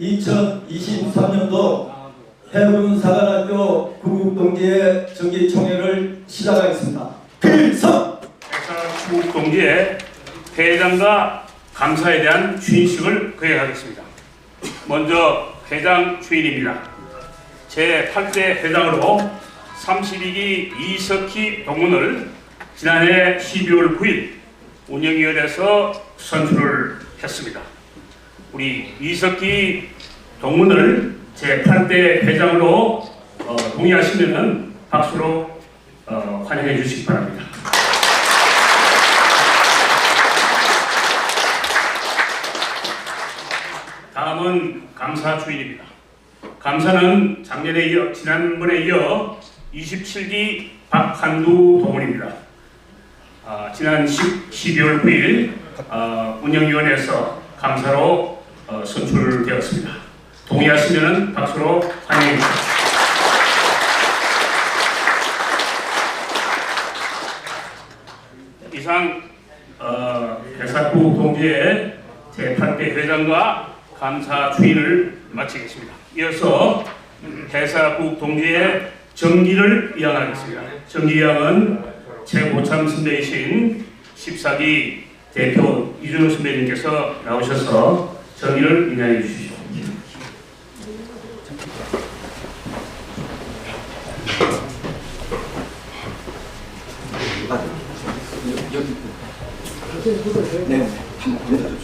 2023년도 해운사관학교 구국동지의 정기총회를 시작하겠습니다. 필성! 국동지의 회장과 감사에 대한 취인식을 거행하겠습니다. 먼저 회장 취인입니다. 제8대 회장으로 32기 이석희 동문을 지난해 12월 9일 운영위원회에서 선출을 했습니다. 우리 이석희 동문을 제8대 회장으로 어, 동의하시면 박수로 어, 환영해 주시기 바랍니다. 다음은 감사 추인입니다. 감사는 작년에 이어 지난번에 이어 27기 박한두 동문입니다. 아, 지난 10, 12월 9일 아, 운영위원회에서 감사로 어, 선출되었습니다. 동의하시면 박수로 환영해 주십시오. 이상 어, 회사부 동지의 제8대 회장과 감사 추인을 마치겠습니다. 이어서 회사국 동지의 정기를 이양하겠습니다. 정기양은 최고참 선배이신 14기 대표 이준호 선배님께서 나오셔서 정기를 인양해 주시죠. 네, 한번 보내줘 주시죠.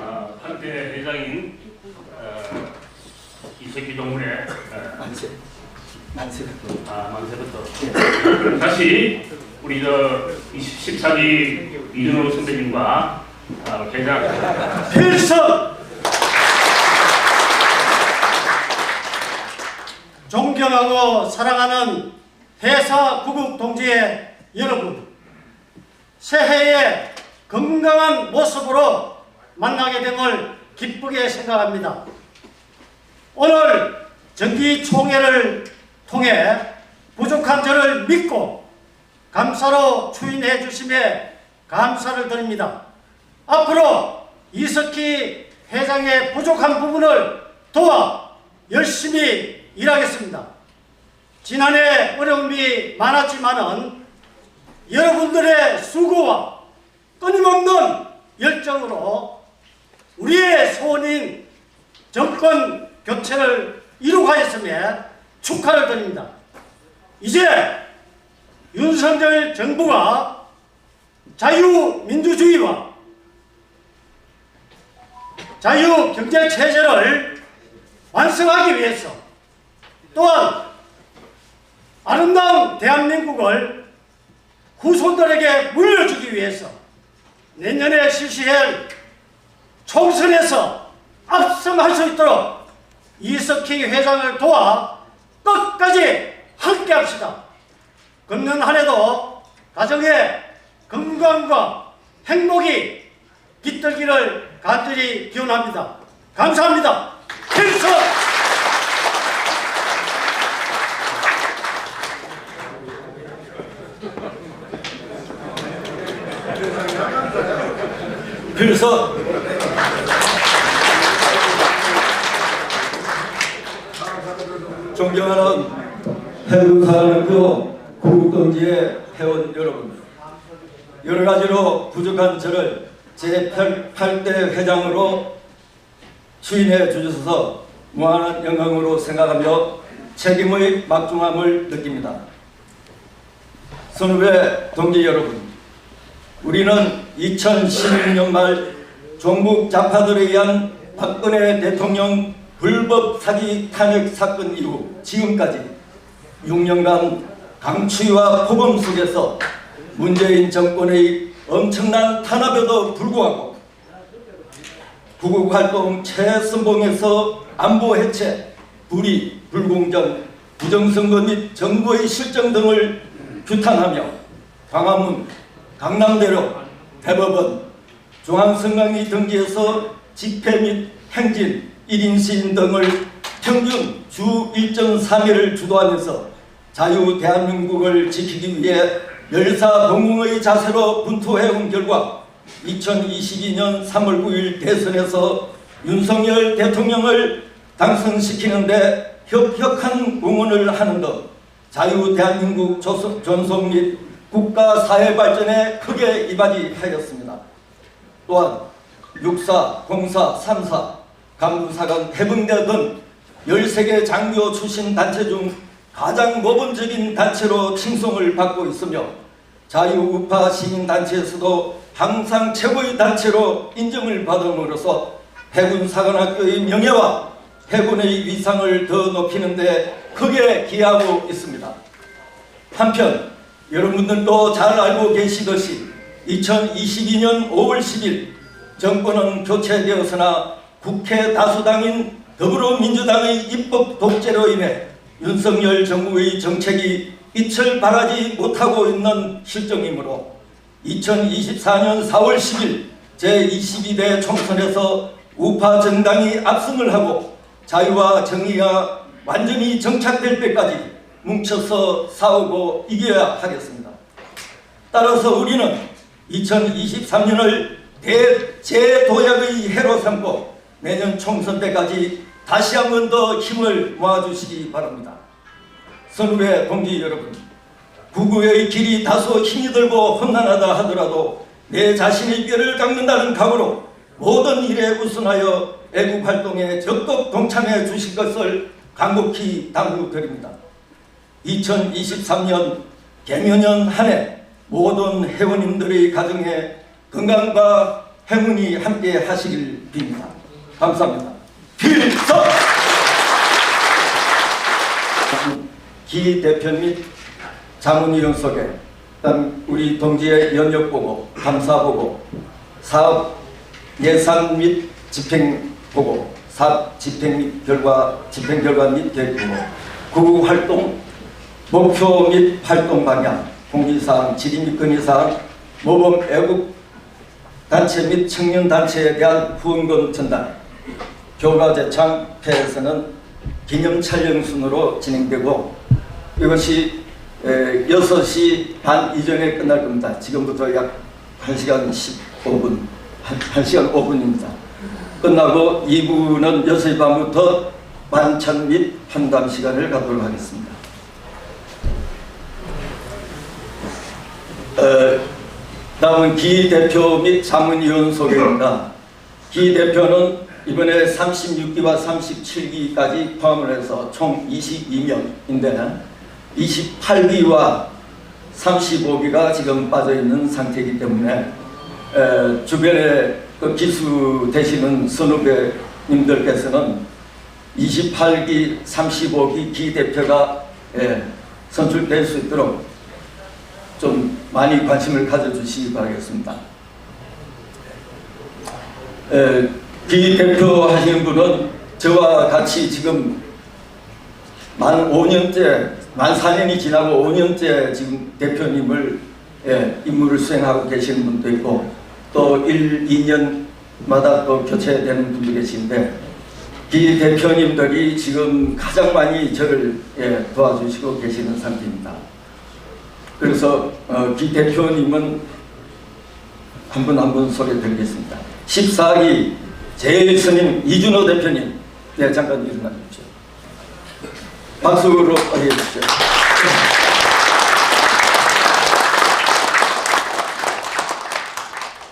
아, 한때 회장인 어, 이석기 동문의 어, 만세. 만세. 아, 만세부터. 다시 우리 저 14기 이준호 선배님과 아, 회장 필성! 존경하고 사랑하는 회사 구국 동지의 여러분, 새해에 건강한 모습으로 만나게 됨을 기쁘게 생각합니다. 오늘 정기총회를 통해 부족한 저를 믿고 감사로 추인해 주심에 감사를 드립니다. 앞으로 이석희 회장의 부족한 부분을 도와 열심히 일하겠습니다. 지난해 어려움이 많았지만은 여러분들의 수고와 끊임없는 열정으로 우리의 소원인 정권 교체를 이루가였음에 축하를 드립니다. 이제 윤석열 정부가 자유민주주의와 자유 경제 체제를 완성하기 위해서 또한 아름다운 대한민국을 후손들에게 물려주기 위해서 내년에 실시할 총선에서 압승할 수 있도록 이석희 회장을 도와 끝까지 함께 합시다. 금년 한 해도 가정의 건강과 행복이 깃들기를 간절히 기원합니다. 감사합니다. 필수! 필성! 존경하는 해운사관학교 구국동지의 회원 여러분 여러 가지로 부족한 저를 제8대 회장으로 추인해 주셔서 무한한 영광으로 생각하며 책임의 막중함을 느낍니다. 선후배 동지 여러분, 우리는 2016년 말 종북 좌파들에 의한 박근혜 대통령 불법 사기 탄핵 사건 이후 지금까지 6년간 강추위와 포범 속에서 문재인 정권의 엄청난 탄압에도 불구하고 구국활동 최선봉에서 안보 해체, 불의, 불공정, 부정선거 및 정부의 실정 등을 규탄하며 광화문, 강남대로, 대법원, 중앙선관위 등지에서 집회 및 행진, 1인 시인 등을 평균 주 1.3일을 주도하면서 자유 대한민국을 지키기 위해 열사동ung의 자세로 분투해온 결과 2022년 3월 9일 대선에서 윤석열 대통령을 당선시키는데 협력한 공헌을 하는 등 자유 대한민국 전속 및 국가 사회 발전에 크게 이바지하였습니다. 또한 육사, 공사, 삼사, 간부사관, 해병대 등 13개 장교 출신 단체 중 가장 모범적인 단체로 칭송을 받고 있으며 자유우파 시민단체에서도 항상 최고의 단체로 인정을 받음으로써 해군사관학교의 명예와 해군의 위상을 더 높이는 데 크게 기여하고 있습니다. 한편 여러분들도 잘 알고 계시듯이 2022년 5월 10일 정권은 교체되었으나 국회 다수당인 더불어민주당의 입법 독재로 인해 윤석열 정부의 정책이 빛을 발하지 못하고 있는 실정이므로 2024년 4월 10일 제22대 총선에서 우파 정당이 압승을 하고 자유와 정의가 완전히 정착될 때까지 뭉쳐서 싸우고 이겨야 하겠습니다. 따라서 우리는 2023년을 대제도약의 해로 삼고 내년 총선 때까지 다시 한 번 더 힘을 모아주시기 바랍니다. 선후배 동지 여러분, 구구의 길이 다소 힘이 들고 험난하다 하더라도 내 자신의 뼈를 깎는다는 각오로 모든 일에 우선하여 애국 활동에 적극 동참해 주실 것을 간곡히 당부드립니다. 2023년 개묘년 한 해 모든 회원님들의 가정에 건강과 행운이 함께 하시길 빕니다. 감사합니다. 필성! 기 대표 및 자문위원 소개, 그다음 우리 동지의 연역 보고, 감사 보고, 사업 예산 및 집행 보고, 사업 집행 및 결과, 집행 결과 및 계획 보고, 구구 활동 목표 및 활동 방향, 공지사항, 질의 및 건의사항, 모범 애국 단체 및 청년 단체에 대한 후원금 전달, 교가 제창 회에서는 기념 촬영 순으로 진행되고 이것이 에, 6시 반 이전에 끝날 겁니다. 지금부터 약 1시간 15분, 1시간 5분입니다. 끝나고 2부는 6시 반부터 만찬 및 환담 시간을 갖도록 하겠습니다. 어, 다음은 기 대표 및 자문위원 소개입니다. 기 대표는 이번에 36기와 37기까지 포함을 해서 총 22명인데 28기와 35기가 지금 빠져 있는 상태이기 때문에 에, 주변에 그 기수 되시는 선후배님들께서는 28기, 35기 기 대표가 예, 선출될 수 있도록 좀 많이 관심을 가져주시기 바라겠습니다. 에, 기 대표 하시는 분은 저와 같이 지금 만 5년째, 만 4년이 지나고 5년째 지금 대표님을 예, 임무를 수행하고 계시는 분도 있고 또 1, 2년마다 또 교체되는 분도 계신데 기 대표님들이 지금 가장 많이 저를 예, 도와주시고 계시는 상태입니다. 그래서 어, 기 대표님은 한분 한 분 소개 드리겠습니다. 14기 제일 스님 이준호 대표님, 네 잠깐 일어나 주십시오. 박수로 맞이해 주십시오.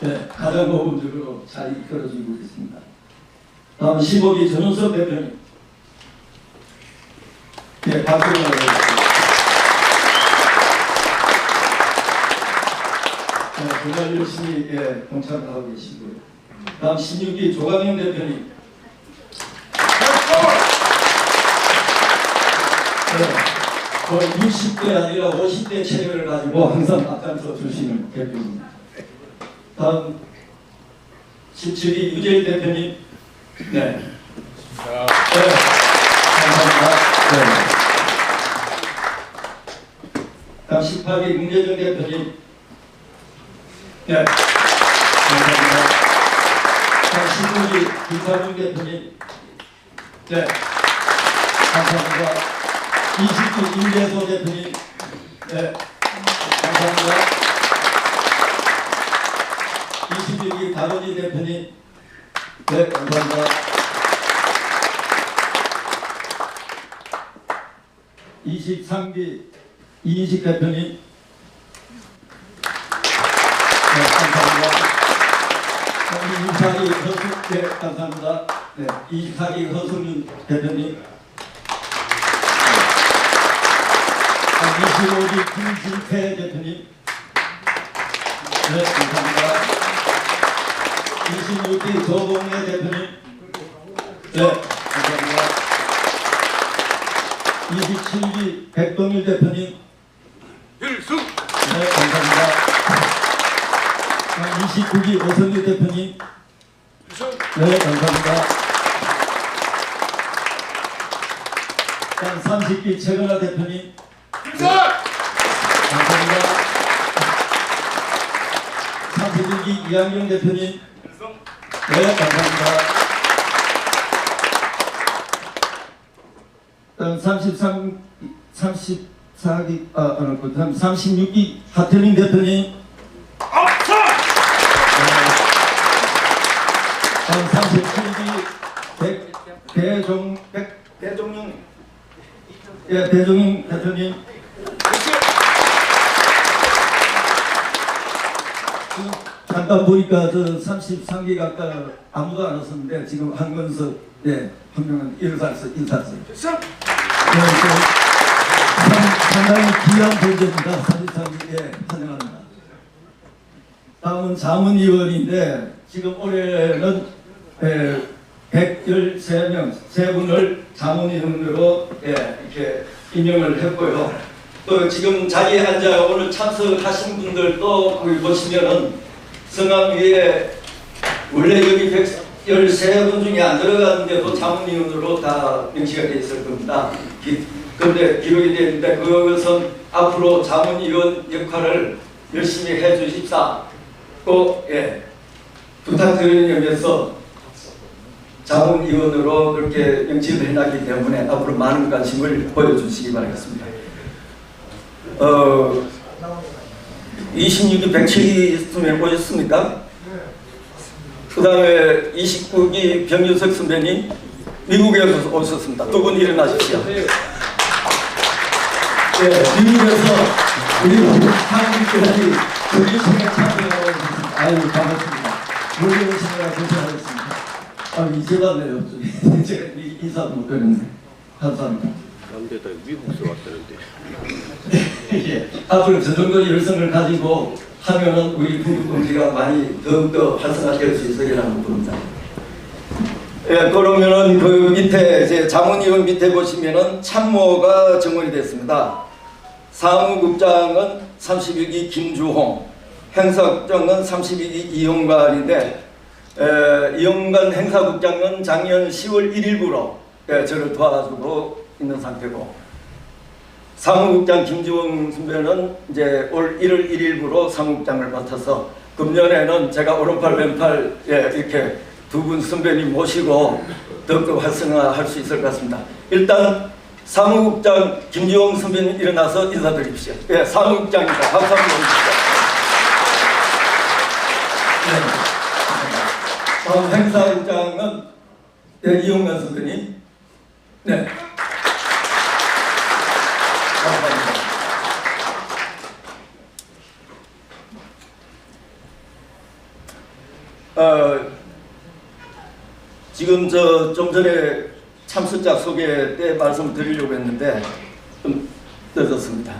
네, 가장 모범적으로 잘 이끌어주고 있습니다. 다음 15기 전원석 대표님. 네, 박수로 맞이해 주십시오. 네, 정말 열심히 예, 동참을 하고 계시고요. 다음 16기 조광영 대표님. 네, 거의 60대 아니라 50대 체력을 가지고 항상 앞장서 주시는 대표입니다. 다음 17기 유재일 대표님. 네. 네. 감사합니다. 네. 다음 18기 문재정 대표님. 네. 자, 19기 김사중 대표님. 네. 감사합니다. 20기 임재소 대표님. 네. 감사합니다. 21기 박원희 대표님. 네, 감사합니다. 23기 이인식 대표님. 네, 감사합니다. 24기 허승, 네, 감사합니다. 네, 24기 허승윤 대표님. 25기 김진태 대표님. 네, 감사합니다. 26기 조봉래 대표님. 네, 감사합니다. 27기 백동일 대표님. 필승. 네, 감사합니다. 29기 오선일 대표님. 네, 감사합니다. 자, 30기 최근하 대표님. 감사합니다. 31기 이양경 대표님. 네, 감사합니다. 다음 33, 34기, 아, 아, 그 36기 하태민 대표님. 대종, 백, 대종용, 예, 대종용 대표님. 지금 잠깐 보니까 저 33기 아까 아무도 안 왔었는데 지금 한건석, 예, 한 명은 인사했어, 인사했어요. 네, 그 상- 상당히 귀한 존재입니다. 33기, 예, 환영합니다. 다음은 자문위원인데 지금 올해는 에, 113명 세 분을 자문위원으로 예, 이렇게 임명을 했고요. 또 지금 자리에 앉아 오늘 참석하신 분들도 거기 보시면은 성함 위에 원래 여기 113분 중에 안 들어갔는데도 자문위원으로 다 명시가 돼 있을 겁니다. 기, 근데 기록이 되어 있는데 그것은 앞으로 자문위원 역할을 열심히 해 주십사. 꼭 예, 부탁드리는 점에서 자문위원으로 그렇게 명칭을 해놨기 때문에 앞으로 많은 관심을 보여주시기 바라겠습니다. 어, 26기 107기 보셨습니까? 그 다음에 29기 병유석 선배님 미국에서 오셨습니다. 두 분 일어나십시오. 네, 미국에서 우리 한국까지 우리 생각 참여하고. 아유 반갑습니다. 물리 오시느라 고생하셨습니다. 아 이제 봤네요. 제가 이- 인사도 못 드렸네. 감사합니다. 남대다 미국서 왔다는데 예, 앞으로 저 정도 열성을 가지고 하면은 우리 군국공지가 많이 더욱더 활성화될 수 있으리라는 겁니다. 예, 그러면은 그 밑에 이제 자문위원 밑에 보시면은 참모가 정원이 됐습니다. 사무국장은 31기 김주홍, 행사국장은 32기 이용관인데 에, 이용관 행사국장은 작년 10월 1일부로 예, 저를 도와주고 있는 상태고 사무국장 김주홍 선배는 이제 올 1월 1일부로 사무국장을 맡아서 금년에는 제가 오른팔 왼팔 예, 이렇게 두 분 선배님 모시고 더욱더 활성화할 수 있을 것 같습니다. 일단 사무국장 김주홍 선배님 일어나서 인사드립시오. 예, 사무국장입니다. 주십시오. 네. 다음 행사국장은 예, 이용관 선배님. 네. 감사합니다. 어, 지금 저 좀 전에 참석자 소개 때 말씀 드리려고 했는데 좀 늦었습니다.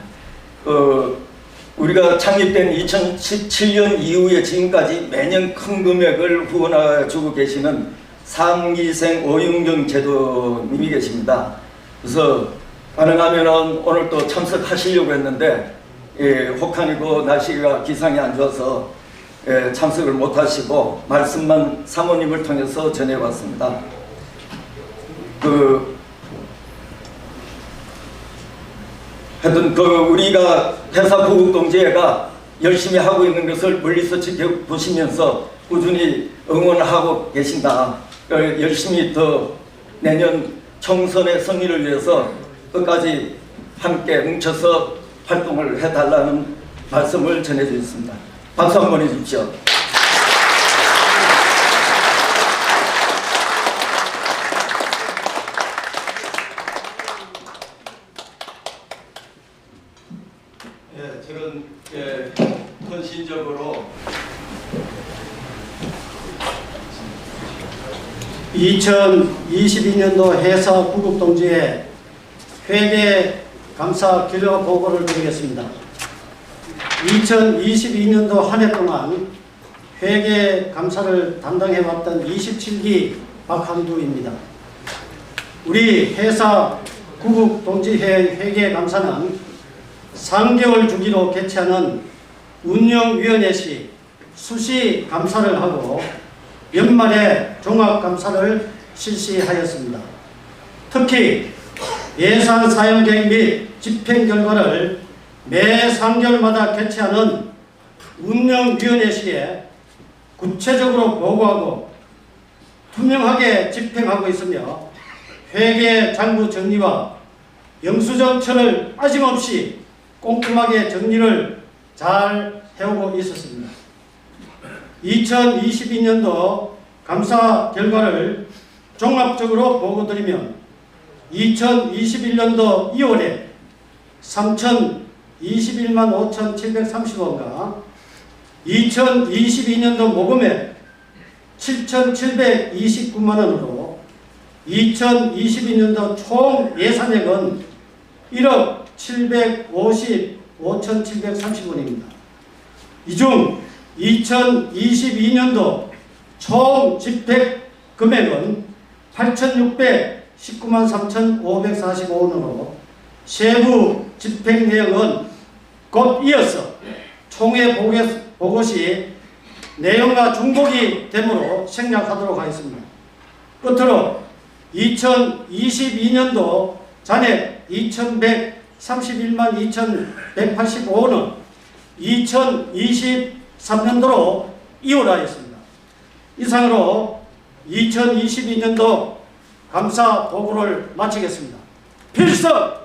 어, 우리가 창립된 2017년 이후에 지금까지 매년 큰 금액을 후원해 주고 계시는 상기생 오윤경 제도님이 계십니다. 그래서 가능하면은 오늘 또 참석하시려고 했는데 예, 혹한이고 날씨가 기상이 안 좋아서 예, 참석을 못 하시고 말씀만 사모님을 통해서 전해왔습니다. 그 하여튼 그 우리가 회사 부국 동지회가 열심히 하고 있는 것을 멀리서 지켜보시면서 꾸준히 응원하고 계신다. 어, 열심히 더 내년 총선의 승리를 위해서 끝까지 함께 뭉쳐서 활동을 해달라는 말씀을 전해드렸습니다. 박수 한번 해주십시오. 예, 저는 예, 헌신적으로 2022년도 해사 구국동지회 회계 감사 결과 보고를 드리겠습니다. 2022년도 한 해 동안 회계 감사를 담당해왔던 27기 박한두입니다. 우리 회사 구국동지회 회계 감사는 3개월 주기로 개최하는 운영위원회 시 수시 감사를 하고 연말에 종합감사를 실시하였습니다. 특히 예산 사용 계획 및 집행 결과를 매 3개월마다 개최하는 운영위원회 시에 구체적으로 보고하고 투명하게 집행하고 있으며 회계 장부 정리와 영수증처를 빠짐없이 꼼꼼하게 정리를 잘 해오고 있었습니다. 2022년도 감사 결과를 종합적으로 보고드리면 2021년도 2월에 3,021만 5,730원과 2022년도 모금액 7,729만 원으로 2022년도 총 예산액은 1억 750 5,730원입니다. 이중 2022년도 총 집행 금액은 8,619만 3,545원으로 세부 집행 내역은 곧 이어서 총회 보고 시 내용과 중복이 되므로 생략하도록 하겠습니다. 끝으로 2022년도 잔액 2,131만 2,185원은 2023년도로 이월하였습니다. 이상으로 2022년도 감사 보고를 마치겠습니다. 필성!